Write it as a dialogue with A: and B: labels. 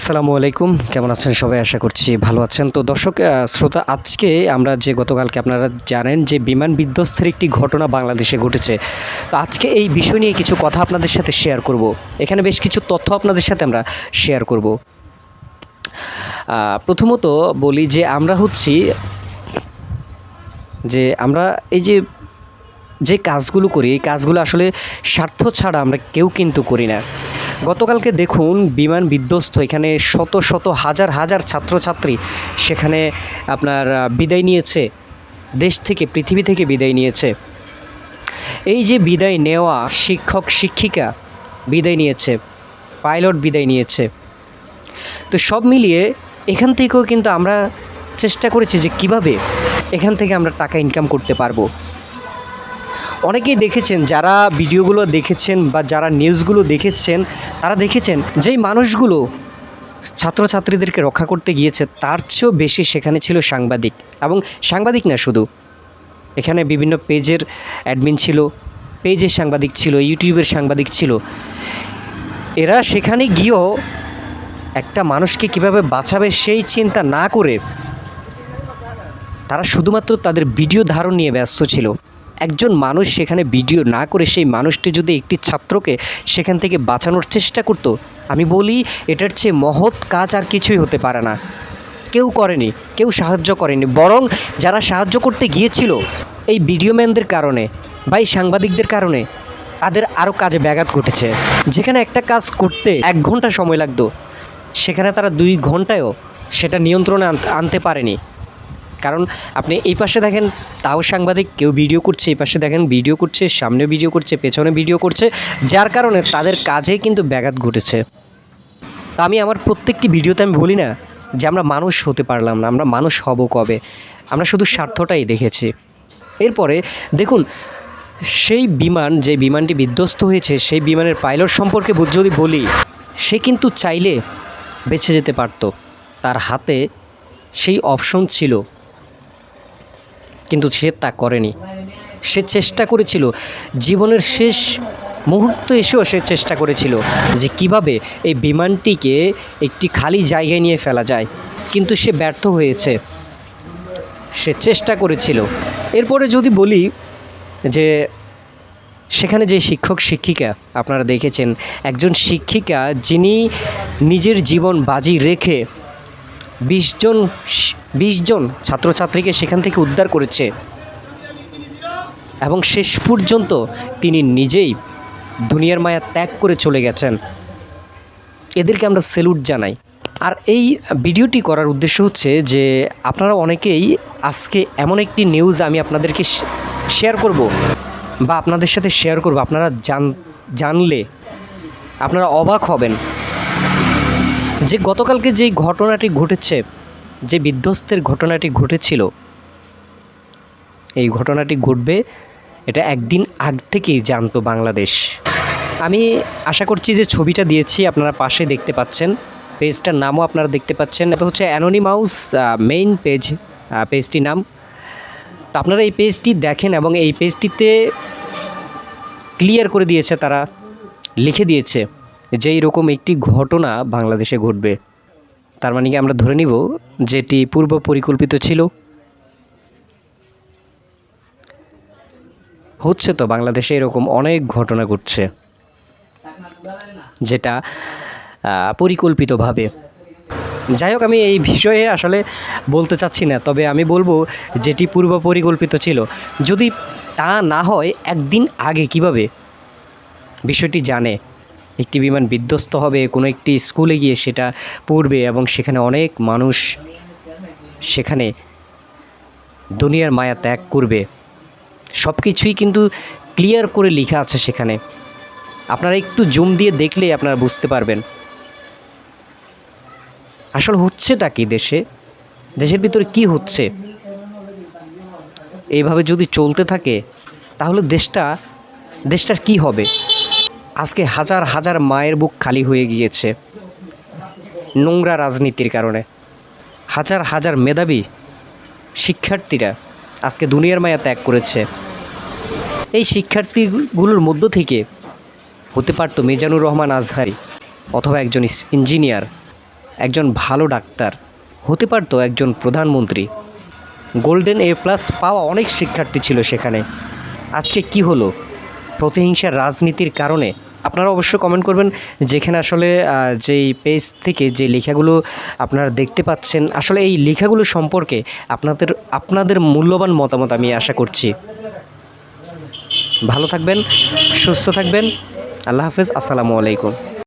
A: আসসালামু আলাইকুম। কেমন আছেন সবাই? আশা করছি ভালো আছেন। তো দর্শক শ্রোতা, আজকে আমরা যে গতকালকে আপনারা জানেন যে বিমান বিধ্বস্তের একটি ঘটনা বাংলাদেশে ঘটেছে। তো আজকে এই বিষয় নিয়ে কিছু কথা আপনাদের সাথে শেয়ার করব। এখানে বেশ কিছু তথ্য আপনাদের সাথে আমরা শেয়ার করব। প্রথমত বলি যে আমরা হচ্ছি যে আমরা এই যে যে কাজগুলো করি, এই কাজগুলো আসলে স্বার্থ ছাড়া আমরা কেউ কিন্তু করি না। গতকালকে দেখুন বিমান বিধ্বস্ত। এখানে শত শত হাজার হাজার ছাত্রছাত্রী সেখানে আপনার বিদায় নিয়েছে। দেশ থেকে, পৃথিবী থেকে বিদায় নিয়েছে। এই যে বিদায় নেওয়া শিক্ষক, শিক্ষিকা বিদায় নিয়েছে, পাইলট বিদায় নিয়েছে। তো সব মিলিয়ে এখান থেকেও কিন্তু আমরা চেষ্টা করেছি যে কীভাবে এখান থেকে আমরা টাকা ইনকাম করতে পারব। অনেকেই দেখেছেন, যারা ভিডিওগুলো দেখেছেন বা যারা নিউজগুলো দেখেছেন, তারা দেখেছেন যেই মানুষগুলো ছাত্রছাত্রীদেরকে রক্ষা করতে গিয়েছে, তার চেয়েও বেশি সেখানে ছিল সাংবাদিক। এবং সাংবাদিক না শুধু, এখানে বিভিন্ন পেজের অ্যাডমিন ছিল, পেজের সাংবাদিক ছিল, ইউটিউবের সাংবাদিক ছিল। এরা সেখানে গিয়েও একটা মানুষকে কীভাবে বাঁচাবে সেই চিন্তা না করে, তারা শুধুমাত্র তাদের ভিডিও ধারণ নিয়ে ব্যস্ত ছিল। একজন মানুষ সেখানে ভিডিও না করে সেই মানুষটি যদি একটি ছাত্রকে সেখান থেকে বাঁচানোর চেষ্টা করতো, আমি বলি এটার চেয়ে মহৎ কাজ আর কিছুই হতে পারে না। কেউ করেনি, কেউ সাহায্য করেনি, বরং যারা সাহায্য করতে গিয়েছিল এই ভিডিওম্যানদের কারণে বা এই সাংবাদিকদের কারণে, তাদের আরও কাজে ব্যাঘাত ঘটেছে। যেখানে একটা কাজ করতে এক ঘণ্টা সময় লাগতো, সেখানে তারা দুই ঘন্টায়ও সেটা নিয়ন্ত্রণে আনতে- আনতে পারেনি। কারণ আপনি এই পাশে দেখেন, তাও সাংবাদিক, কেউ ভিডিও করছে, এই পাশে দেখেন ভিডিও করছে, সামনে ভিডিও করছে, পেছনে ভিডিও করছে, যার কারণে তাদের কাজে কিন্তু ব্যাঘাত ঘটেছে। তা আমি আমার প্রত্যেকটি ভিডিওতে আমি বলি না যে আমরা মানুষ হতে পারলাম না, আমরা মানুষ হব কবে? আমরা শুধু স্বার্থটাই দেখেছি। এরপরে দেখুন, সেই বিমান, যে বিমানটি বিধ্বস্ত হয়েছে, সেই বিমানের পাইলট সম্পর্কে যদি বলি, সে কিন্তু চাইলে বেঁচে যেতে পারত। তার হাতে সেই অপশন ছিল। কিন্তু সে তা করেনি। সে চেষ্টা করেছিল। জীবনের শেষ মুহূর্ত এসেও সে চেষ্টা করেছিল যে কীভাবে এই বিমানটিকে একটি খালি জায়গায় নিয়ে ফেলা যায়। কিন্তু সে ব্যর্থ হয়েছে। সে চেষ্টা করেছিল। এরপরে যদি বলি যে সেখানে যে শিক্ষক, শিক্ষিকা, আপনারা দেখেছেন, একজন শিক্ষিকা যিনি নিজের জীবন বাজি রেখে বিশ জন বিশ জন ছাত্রছাত্রীকে সেখান থেকে উদ্ধার করেছে। এবং শেষ পর্যন্ত তিনি নিজেই দুনিয়ার মায়া ত্যাগ করে চলে গেছেন। এদেরকে আমরা সেলুট জানাই। আর এই ভিডিওটি করার উদ্দেশ্য হচ্ছে যে, আপনারা অনেকেই আজকে এমন একটি নিউজ আমি আপনাদেরকে শেয়ার করব বা আপনাদের সাথে শেয়ার করব। আপনারা জান, জানলে আপনারা অবাক হবেন যে গতকালকে যেই ঘটনাটি ঘটেছে যে বিধ্বস্তের ঘটনাটি ঘটেছিল, এই ঘটনাটি ঘটবে এটা একদিন আগ থেকেই জানতো বাংলাদেশ। আমি আশা করছি যে ছবিটা দিয়েছি, আপনারা পাশে দেখতে পাচ্ছেন। পেজটার নামও আপনারা দেখতে পাচ্ছেন। এটা হচ্ছে অ্যানোনিমাউস মেইন পেজ পেজটির নাম। তো আপনারা এই পেজটি দেখেন এবং এই পেজটিতে ক্লিয়ার করে দিয়েছে, তারা লিখে দিয়েছে যে এরকম একটি ঘটনা বাংলাদেশে ঘটবে। তার মানে কি আমরা ধরে নিব যেটি পূর্ব পরিকল্পিত ছিল? হচ্ছে তো বাংলাদেশে এরকম অনেক ঘটনা ঘটছে, যেটা পরিকল্পিতভাবে। যাই হোক, আমি এই বিষয়ে আসলে বলতে চাচ্ছি না, তবে আমি বলব যেটি পূর্ব পরিকল্পিত ছিল। যদি তা না হয়, একদিন আগে কীভাবে? বিষয়টি জানে। একটি বিমান বিধ্বস্ত হবে, কোনো একটি স্কুলে গিয়ে সেটা পড়বে এবং সেখানে অনেক মানুষ সেখানে দুনিয়ার মায়া ত্যাগ করবে। সব কিছুই কিন্তু ক্লিয়ার করে লেখা আছে সেখানে। আপনারা একটু জুম দিয়ে দেখলেই আপনারা বুঝতে পারবেন। আসলে হচ্ছেটা কি দেশে? দেশের ভিতরে কি হচ্ছে? এইভাবে যদি চলতে থাকে, তাহলে দেশটা, দেশটার কি হবে? আজকে হাজার হাজার মায়ের বুক খালি হয়ে গিয়েছে নোংরা রাজনীতির কারণে। হাজার হাজার মেধাবী শিক্ষার্থীরা আজকে দুনিয়ার মায়া ত্যাগ করেছে। এই শিক্ষার্থীগুলোর মধ্য থেকে হতে পারতো মিজানুর রহমান আজহারি অথবা একজন ইঞ্জিনিয়ার, একজন ভালো ডাক্তার, হতে পারতো একজন প্রধানমন্ত্রী। গোল্ডেন এ প্লাস পাওয়া অনেক শিক্ষার্থী ছিল সেখানে। আজকে কি হলো? প্রতিহিংসার রাজনীতির কারণে? আপনারা অবশ্যই কমেন্ট করবেন যেখানে আসলে যেই পেজ থেকে যে লেখাগুলো আপনারা দেখতে পাচ্ছেন, আসলে এই লেখাগুলো সম্পর্কে আপনাদের আপনাদের মূল্যবান মতামত আমি আশা করছি। ভালো থাকবেন, সুস্থ থাকবেন, আল্লাহ হাফেজ, আসসালামু আলাইকুম।